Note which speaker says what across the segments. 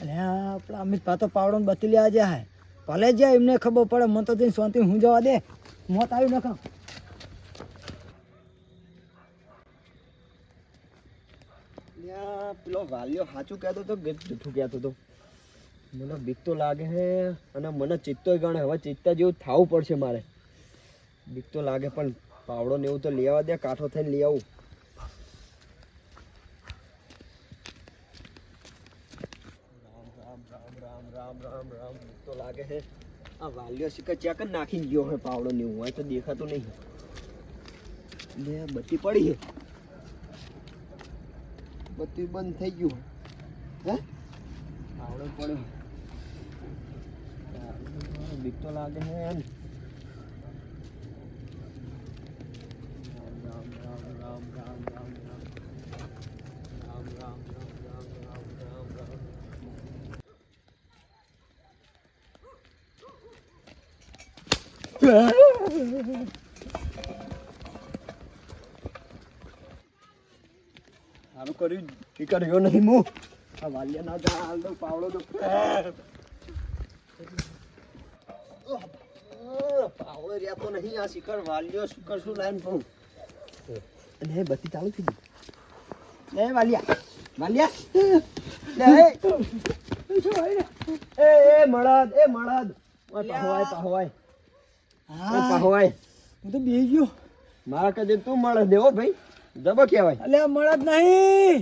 Speaker 1: અરે આપણા પેલા અમિત ભા તો પાવડો બતી લેવા જ્યાં હે. ભલે જ્યાં એમને ખબર પડે, મને તો જઈને શાંતિ હું જવા દે. મોત આવી નખ
Speaker 2: પેલો વાલિયો સાચું કહેતો હતો કે જૂઠું કહેતો હતો મને બીક તો લાગે છે અને મને ચિત્તોય ગણે. હવે ચિત્તા જેવું થવું પડશે મારે. બીક તો લાગે, પણ પાવડો ને એવું તો લેવા દે, કાંઠો થઈને લઈ આવું રામ રામ રામ રામ રામ રામ તો લાગે છે આ વાલ્યો શિકર ચેક જ નાખીને ગયો હોય પાવડો ને એવું તો દેખાતું નહીં લે બત્તી પડી છે બત્તી બંધ થઈ ગયું હે પાવડો પડ્યો બીક તો લાગે છે એમ રામ રામ રામ રામ રામ રામ રામ રામ રામ રામ રામ રામ શું લાઈન કહું અને બત્તી ચાલુ થઈ ગઈ. લે વાલિયા વાલિયા. એ એ, મળદ એ, મળદ. ઓય, પહોવાય પહોવાય. ઓય
Speaker 1: હા હું તો બેહી ગયો.
Speaker 2: મારા કદે તું મળદ દેવો ભાઈ. જબો કહેવાય.
Speaker 1: અલે મળે નહીં.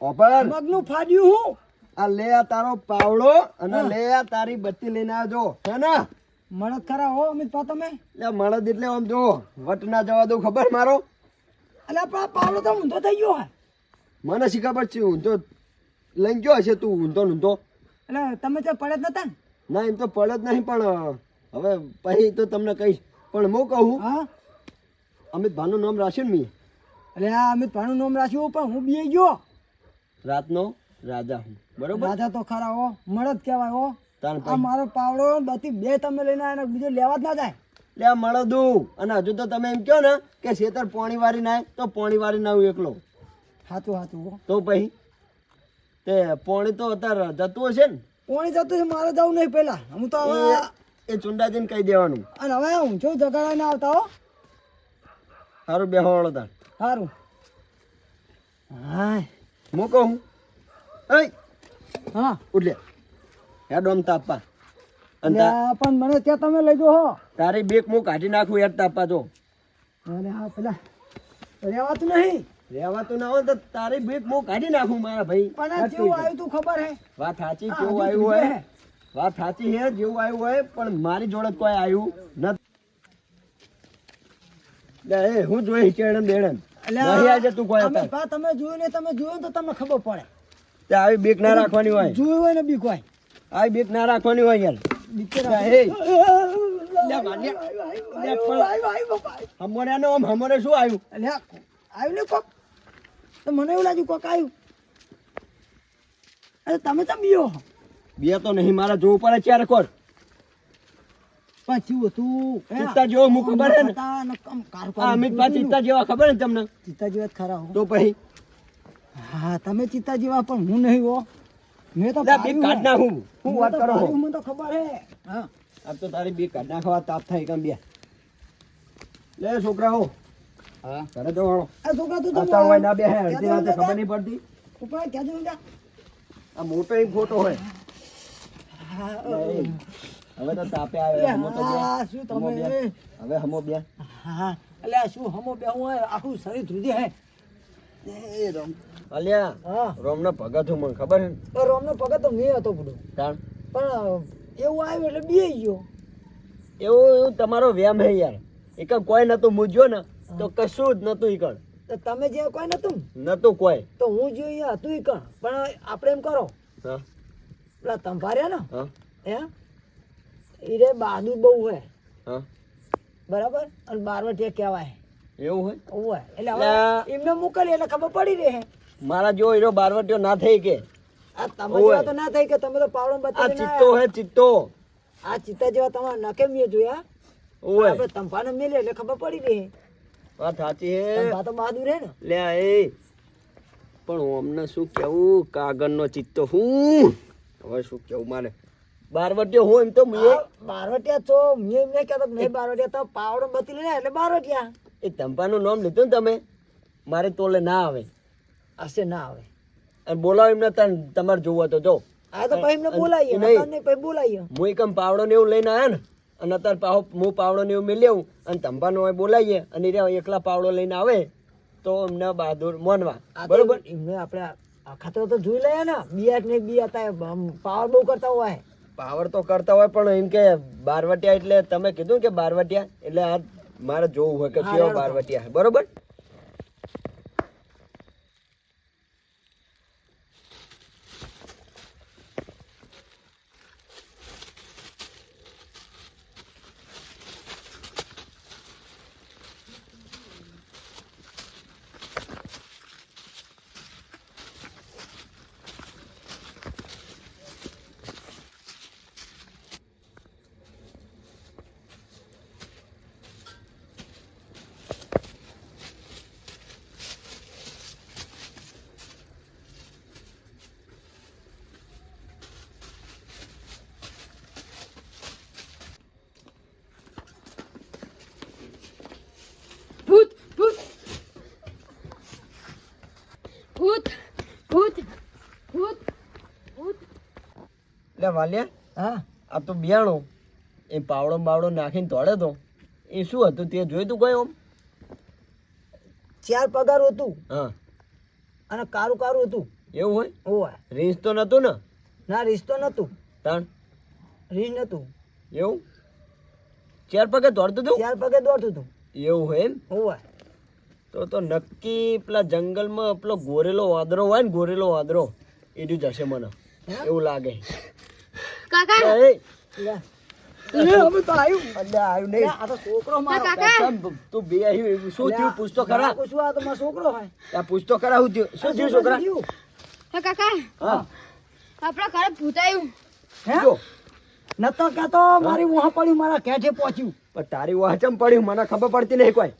Speaker 2: ઓપર
Speaker 1: મગનું ફાડ્યું હું.
Speaker 2: આ લે આ તારો પાવડો અને લે આ તારી બત્તી લઈને આવજો. હે ને?
Speaker 1: મળદ ખરા હો અમિત ભા તમે?
Speaker 2: લે મળદ એટલે આમ જો વટ ના જવા દઉં ખબર મારો?
Speaker 1: અલ્યા પણ પાવડો તો ઊંધો થઈ ગયો હે.
Speaker 2: મને શી ખબર છે ઊંધો લઈને ગયો હશે તું ઊંધો ઊંધો.
Speaker 1: એટલે તમે તો પડે જ નતા ના
Speaker 2: એમ તો પડે જ નહીં પણ હવે પછી તો તમને કહીશ. પણ હું કહું
Speaker 1: હા?
Speaker 2: અમિત ભાનું નામ રાખ્યું ને મેં.
Speaker 1: એટલે આ અમિત ભાનું નામ રાખ્યું પણ હું બી ગયો.
Speaker 2: રાતનો રાજા હું. બરોબર?
Speaker 1: રાજા તો ખરા હો મળદ કહેવાય હો. આ મારો પાવડો બધી બે તમે લઈને આવ્યા બીજો લેવા જ ના જાય.
Speaker 2: લે આ મળદું અને હજુ તો તમે એમ કહો ને કે શેતર પોણી વારી નાય તો પોણી વારી ના એકલો.
Speaker 1: સાચું સાચું હો.
Speaker 2: તો પછી? તે પોણી તો અત્યારે જતું હશે ને?
Speaker 1: પોણી જતું છે મારે જવું નહીં પેલા હું તો હવે
Speaker 2: એ- ચુંડાજીને કહી દેવાનું.
Speaker 1: અને હવે છું જગાડા ના આવતા હો.
Speaker 2: સારું બેહવાળો તાર
Speaker 1: સારું હા
Speaker 2: હું કહું?
Speaker 1: હા.
Speaker 2: ઉડલે હેડ આમ તાપા અને
Speaker 1: પણ મને ત્યાં તમે લઈ દો હો.
Speaker 2: તારી બેક હું કાઢી નાખું યાર તાપા જો
Speaker 1: અરે હા પેલા રહેવાતું નહીં.
Speaker 2: રહેવાતું ના હોય તો તારી બેક હું કાઢી નાખું મારા ભાઈ.
Speaker 1: પણ કેવું આવ્યું તું ખબર હે?
Speaker 2: વાત સાચી કેવું આવ્યું હોય. વાત સાચી હે જેવું આવ્યું હોય પણ મારી જોડે કોઈ આવ્યું નથી. એ હું જોઈ હિચેડમ બેડમ. નહીં આજે તું કોઈ હતા
Speaker 1: તમે જોયું ને તમે જોયું તો તમને ખબર પડે.
Speaker 2: તે આવી બેક ના રાખવાની હોય.
Speaker 1: જોયું હોય ને બીક હોય.
Speaker 2: આવી બેક ના રાખવાની હોય યાર.
Speaker 1: બીકે
Speaker 2: લે,
Speaker 1: રાખે.
Speaker 2: એ. લે, માન્યા. લે, પણ હમોરે નો આમ હમોરે શું આવ્યું?
Speaker 1: અલ્યા, આવ્યું ને કોક? તો મને એવું લાગ્યું કોક આવ્યું. અરે તમે તો બીઓ
Speaker 2: બે તો નહીં મારા જોવું પડે ચાર કોર
Speaker 1: પાછી હતું?
Speaker 2: ચિત્તા જેવો મુખ ખબર છે ને?
Speaker 1: ને
Speaker 2: અમિત ભાઈ ચિત્તા જેવા ખબર ને તમને?
Speaker 1: ચિત્તા જેવા ખરા હો.
Speaker 2: તો પછી?
Speaker 1: હા તમે ચિત્તા જેવા પણ હું નહીં હો. મેં તો
Speaker 2: લે, કાઢ
Speaker 1: હે.
Speaker 2: નાખું હું વાત કરો
Speaker 1: મને તો ખબર હે હા.
Speaker 2: આ તો તારી બેક કાઢ નાખવા તાપ થાય કેમ બે. લે છોકરાઓ.
Speaker 1: હા.
Speaker 2: ઘરે જવાનો
Speaker 1: આ છોકરા તું તો
Speaker 2: ના બે હે અડધી રાતે ખબર નહીં પડતી.
Speaker 1: ઉપર ક્યાં જવાનું જા?
Speaker 2: આ મોટો એક ફોટો હોય.
Speaker 1: હા.
Speaker 2: હવે તો તાપે આવે હમો તો
Speaker 1: શું તમે?
Speaker 2: હવે હમો બે.
Speaker 1: હા અલ્યા શું હમો બે? હું આખું શરીર ધ્રુજી હે.
Speaker 2: એ રોમ. અલ્યા
Speaker 1: હા.
Speaker 2: રોમનો ભગત હું મને ખબર હે
Speaker 1: રોમનો પગત તો મેં હતો બધો.
Speaker 2: તાણ?
Speaker 1: પણ એવું આવ્યું એટલે બે ગયો.
Speaker 2: એવું એવું તમારો વ્યામ હે યાર. એક કોઈ નતું મૂજ્યો ને તો કશું જ નતું ઈકળ
Speaker 1: તો તમે જે કોઈ નતું
Speaker 2: નતું કોઈ.
Speaker 1: તો હું જોઈએ હતું ઈ કણ. પણ આપણે એમ કરો.
Speaker 2: હા.
Speaker 1: પેલા તંભાર્યા ને?
Speaker 2: એમ
Speaker 1: હે? એ રે બહાદુર બહુ હે. બરાબર? અને બારવટીયા કહેવાય.
Speaker 2: એવું હોય?
Speaker 1: હોય. એટલે હવે એમને મોકલી એટલે ખબર પડી રહે.
Speaker 2: મારા જો હીરો બારવટીયો ના થઈ કે.
Speaker 1: આ તમારી
Speaker 2: ઓવે.
Speaker 1: તો ના થઈ કે તમે તો પાવડો
Speaker 2: આ ચિત્તો હે ચિત્તો.
Speaker 1: આ ચિત્તા જેવા તમારે નકે મેં જોયા.
Speaker 2: ઓય
Speaker 1: આપણે તંભાને મેલે એટલે ખબર પડી રહે.
Speaker 2: વાત સાચી હે.
Speaker 1: તંભા તો બહાદુર હે ને.
Speaker 2: લે એ. પણ અમને શું કેવું કાગળનો ચિત્તો હું? હવે શું કેવું માને? બારવટીયો હું એમ તો મેં
Speaker 1: બારવટિયા છો મેં એમને કહેતો કે નહીં બારવટિયા તો પાવડો બતી લે એટલે બારવટિયા.
Speaker 2: એ તંપાનું નામ લીધું ને તમે? મારે તોલે ના આવે.
Speaker 1: હશે ના આવે.
Speaker 2: અને બોલાવો એમને તન તમારે જોવો તો જો.
Speaker 1: આ તો પછી એમને બોલાવીએ
Speaker 2: નહીં.
Speaker 1: પછી બોલાવીએ.
Speaker 2: હું એકમ પાવડો ને એવું લઈને આવ્યા ને અને અત્યારે પાહો હું પાવડો ને એવું મેં લેવું અને તંબાનો હોય બોલાવીએ અને એકલા પાવડો લઈને આવે તો એમને બહાદુર માનવા. બરોબર?
Speaker 1: એમને આપણે આખા તો તો જોઈ લઈએ ને. બિયા ને બી હતા પાવર બહુ કરતા હોય.
Speaker 2: પાવર તો કરતા હોય પણ એમ કે બારવટિયા એટલે તમે કીધું કે બારવટિયા? એટલે આ મારે જોવું હોય કે કેવો બારવટિયા બરોબર
Speaker 3: ભૂત ભૂત ભૂત ભૂત ભૂત ભૂત
Speaker 2: એટલે વાલિયા
Speaker 1: હા
Speaker 2: આ તો બિયાણો. એ પાવડો બાવડો નાખીને તોડે તો. એ શું હતું તે જોયું તું કયો
Speaker 1: ચાર પગાર હતું.
Speaker 2: હા.
Speaker 1: અને કારું કારું હતું.
Speaker 2: એવું હોય?
Speaker 1: હોય
Speaker 2: રીંસ તો નતું ને?
Speaker 1: ના રીંસ તો નતું
Speaker 2: તાણ?
Speaker 1: રીંસ નતું
Speaker 2: એવું? ચાર પગે દોડતું હતું
Speaker 1: ચાર પગે દોડતું હતું
Speaker 2: એવું હોય એમ?
Speaker 1: હોય
Speaker 2: તો તો નક્કી પેલા જંગલમાં પેલો ગોરેલો વાદરો હોય ને ગોરેલો વાદરો એ જ હશે મને. એવું લાગે.
Speaker 3: કાકા.
Speaker 2: એ,
Speaker 1: લે. લે, અમે તો આવ્યું
Speaker 2: અલ્યા આવ્યું
Speaker 1: લે,
Speaker 2: નહીં
Speaker 1: આ તો છોકરો મારો.
Speaker 3: કાકા.
Speaker 2: કેમ તું બે આવ્યું શું
Speaker 1: લે,
Speaker 2: થયું? પૂછતો ખરા.
Speaker 1: ના પૂછવું, આ તો મારો છોકરો હોય.
Speaker 2: આ પૂછતો ખરા શું થયું? શું થયું છોકરા?
Speaker 1: થયું?
Speaker 3: હે કાકા.
Speaker 2: હા.
Speaker 3: આપણા ઘરે ભૂત આવ્યું
Speaker 1: હે?
Speaker 2: જો.
Speaker 1: નતો મારી વહા પડ્યું મારા કેઠે પહોંચ્યું.
Speaker 2: પણ તારી વાંચમ પડ્યું? મને ખબર પડતી નહીં કોઈ.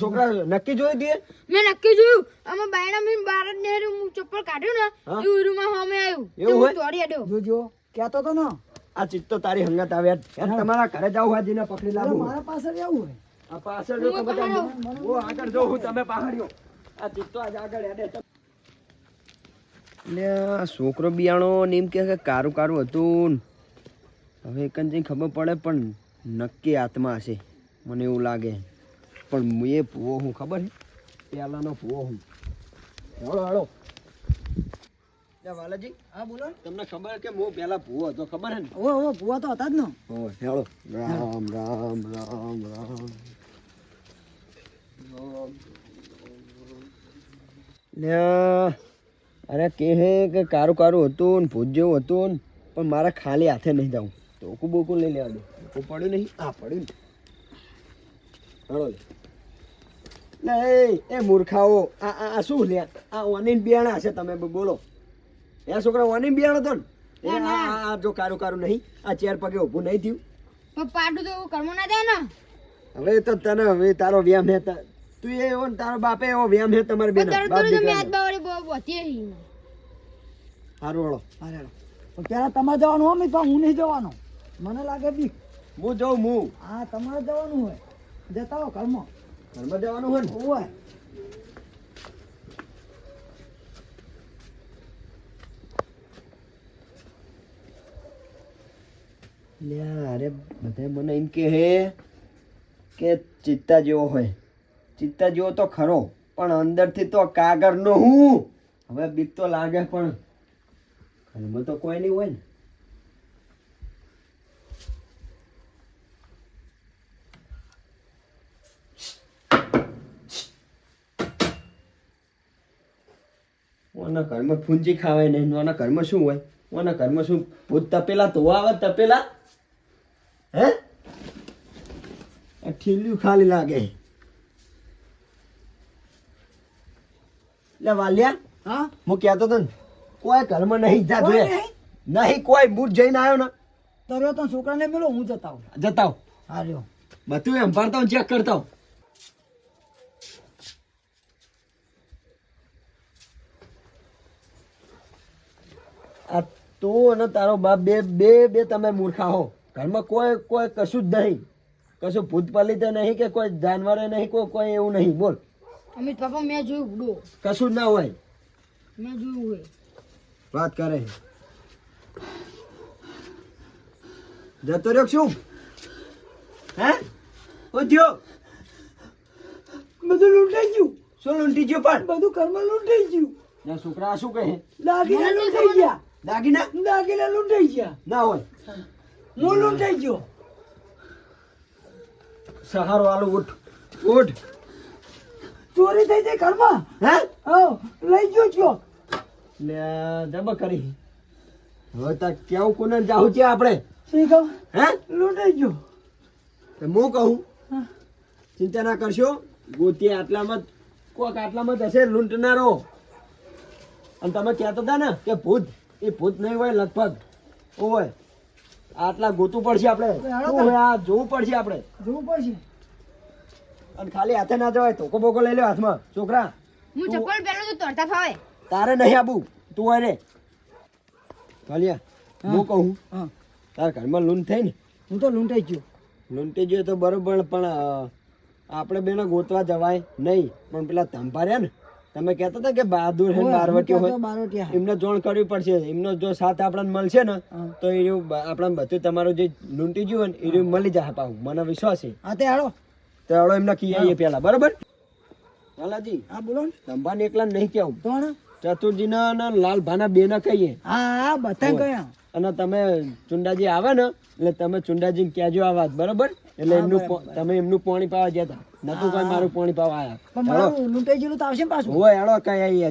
Speaker 2: છોકરા નક્કી જોઈ દે
Speaker 3: મેં નક્કી જોયું. આમાં બાયણા મેં બાર જ નેરું ચપ્પલ કાઢ્યું ને? એ ઉરુમાં સામે આવ્યું
Speaker 2: એવું?
Speaker 3: દોડી અડ્યો
Speaker 1: જોજો. કહેતો તો ને
Speaker 2: આ ચિત્તો તારી હંગત આવે યાર તમારા ઘરે જાવ હાજીને પકડી લાવું
Speaker 1: મારા પાસે આવું હોય.
Speaker 2: આ પાછળ જો તમે ઓ આગળ જો હું તમે પહાડ્યો. આ ચિત્તો આજ આગળ હેડે એટલે છોકરો બિયાણો ને એમ કે કારું કારું હતું હવે એક જ ખબર પડે પણ નક્કી આત્મા હશે. મને એવું લાગે. પણ હું એ ભૂવો હું ખબર છે? પહેલાંનો ભૂવો હું. હળો હેળો વાલાજી
Speaker 1: હા બોલો
Speaker 2: તમને ખબર કે હું પેલા ભૂવો હતો ખબર હે ને?
Speaker 1: ઓ ઓ ભૂવા તો હતા જ ને.
Speaker 2: હેળો. રામ રામ રામ રામ. લ્યા, અરે કે હે કે કારું કારું હતું ને ભૂત જેવું હતું ને પણ મારે ખાલી હાથે નહીં જવું ટોકું બોકું લઈ લેવા દો. ટોકું પડ્યું નહીં? આ પડ્યું ને. હળો લે. એ મૂર્ખાઓ આ આ શું લે? આ ઓનીન બિયાણા છે તમે બોલો. એ છોકરા ઓની બિયાણ હતો ને. એ
Speaker 3: ના, ના.
Speaker 2: આ જો કારું કારું નહીં આ ચેર પગે ઊભું નહીં થયું.
Speaker 3: પણ પાડું તો એવું કરવું ના દે ને.
Speaker 2: હવે તો તને હવે તારો વ્યામ હે તું એ એવો ને તારો બાપે એવો વ્યામ હે તમારે બેન.
Speaker 3: પણ તરત તરત મેં હાથ બાવડે બહુ હી
Speaker 2: સારું હળો
Speaker 1: અરે પણ ત્યારે તમારે જવાનું હોય તો હું નહીં જવાનો. મને લાગે બી.
Speaker 2: હું જાઉં હું.
Speaker 1: હા તમારે જવાનું હોય. જતા હો ઘરમાં.
Speaker 2: ઘરમાં જવાનું હોય ને?
Speaker 1: હોય.
Speaker 2: અરે બધા મને એમ કે હે કે ચિત્તા જેવો હોય. ચિત્તા જેવો તો ખરો, પણ અંદરથી તો કાગળનો હું. હવે બીક તો લાગે પણ ઘરમાં તો કોઈ નહીં હોય ને. ઘરમાં ફૂંજી ખાવાય નહીં, ઓના ઘરમાં શું હોય? ઓના ઘરમાં શું ભૂત તપેલા તો આવે તપેલા? હે? ઠીલ્યું ખાલી લાગે. લે વાલિયા
Speaker 1: હા?
Speaker 2: હું કહેતો તો કોઈ ઘરમાં નહીં જા જોઈએ
Speaker 1: નહીં?
Speaker 2: કોઈ બૂટ જઈને આવ્યો ને.
Speaker 1: તો રહ્યો તો છોકરાને મેલો હું જતા જતાવ
Speaker 2: જતા આવ.
Speaker 1: હા રહ્યો
Speaker 2: બધું એમ ભરતા ચેક કરતા. આ તું અને તારો બાપ બે બે બે તમે મૂર્ખા હો. ઘરમાં કોઈ કોઈ કશું જ નહીં. કશું ભૂતપાલી તો નહીં કે કોઈ જાનવરે નહીં કોઈ કોઈ એવું નહીં. બોલ.
Speaker 3: અમિત પાપા મેં જોયું ઉડો
Speaker 2: કશું ના હોય.
Speaker 3: મેં જોયું હોય.
Speaker 2: વાત કરે જતો રહ્યો શું? હે? થયો.
Speaker 1: બધું લૂંટાઈ ગયું.
Speaker 2: શું લૂંટી ગયું પણ?
Speaker 1: બધું ઘરમાં લૂંટાઈ ગયું.
Speaker 2: ના છોકરા આ શું કહે?
Speaker 1: દાગીના લૂંટાઈ ગયા.
Speaker 2: દાગીના?
Speaker 1: દાગીના લૂંટાઈ ગયા.
Speaker 2: ના હોય.
Speaker 1: હું લૂંટાઈ ગયો.
Speaker 2: સહારો આલો ઉઠ. ઉઠ.
Speaker 1: ચોરી થઈ જાય ઘરમાં?
Speaker 2: હે?
Speaker 1: હા લઈ ગયો છો.
Speaker 2: લે જબ કરી. હવે તા કેવું કોને જાવ છે આપણે?
Speaker 1: શું કહું?
Speaker 2: હે?
Speaker 1: લૂંટાઈ ગયો.
Speaker 2: તો હું કહું? ચિંતા ના કરશો. ગોતી આટલામાં કોક આટલામાં હશે લૂંટનારો. અને તમે કહેતા હતા ને કે ભૂત. એ ભૂત નહીં હોય લગભગ. હોય આટલા ગોતું પડશે આપણે. આ જોવું પડશે આપણે.
Speaker 1: જોવું પડશે.
Speaker 2: અને ખાલી હાથે ના જવાય ધોકો બોકો લઈ લો હાથમાં. છોકરા
Speaker 3: હું ચપ્પલ પહેલો તો તરતા ફાવે.
Speaker 2: તારે નહીં આબુ તું અરે રે.
Speaker 1: હું.
Speaker 2: કહું?
Speaker 1: હા.
Speaker 2: તારા ઘરમાં લૂન થઈ ને?
Speaker 1: હું તો લૂંટાઈ ગયો.
Speaker 2: લૂંટી ગયો તો બરોબર પણ આપણે બેને ગોતવા જવાય નહીં. પણ પેલા ધંભા રહ્યા ને? તમે કહેતા હતા કે બહાદુર હે બારવટી હોય એમને જોણ કરવી પડશે. એમનો જો સાથ આપણને મળશે ને તો એ આપણને બધું તમારું જે લૂંટી ગયું હોય ને એ મળી જાય પાછું મને વિશ્વાસ છે.
Speaker 1: હા તે હાલો.
Speaker 2: તો હળો એમને કહીએ પેલા બરોબર? લાલાજી
Speaker 1: હા બોલો ને.
Speaker 2: તંબાને એકલા નહીં કેવું
Speaker 1: ચતુર્જી
Speaker 2: ચતુરજીના અને લાલભાના બે ના કહીએ.
Speaker 1: હા હા બધા કયા.
Speaker 2: અને તમે ચુંડાજી આવે ને એટલે તમે ચુંડાજી કહેજો આ વાત. બરોબર? એટલે એમનું તમે એમનું પાણી પાવા ગયા હતા. નતું કોઈ. મારું પાણી પાવા આવ્યા
Speaker 1: પણ મારું લૂંટાઈ ગયેલું તો આવશે પાછું.
Speaker 2: હોય હેડો કઈ આવી